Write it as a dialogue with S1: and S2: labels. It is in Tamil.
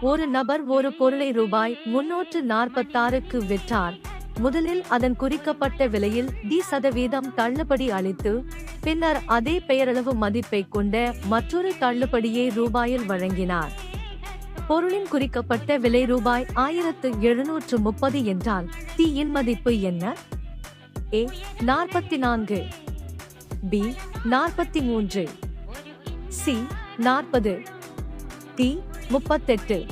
S1: ஒரு நபர் ஒரு பொருளை ரூபாய் முன்னூற்று நாற்பத்தாறுக்கு விற்றார். முதலில் அதன் குறிக்கப்பட்ட விலையில் டி சதவீதம் தள்ளுபடி அளித்து பின்னர் அதே பெயரளவு மதிப்பை கொண்ட மற்றொரு தள்ளுபடியை ரூபாயில் வழங்கினார். பொருளின் குறிக்கப்பட்ட விலை ரூபாய் ஆயிரத்து எழுநூற்று முப்பது என்றால் தீயின் மதிப்பு என்ன? ஏ நாற்பத்தி நான்கு பி நாற்பத்தி மூன்று. சி நாற்பது. டி முப்பத்தெட்டு.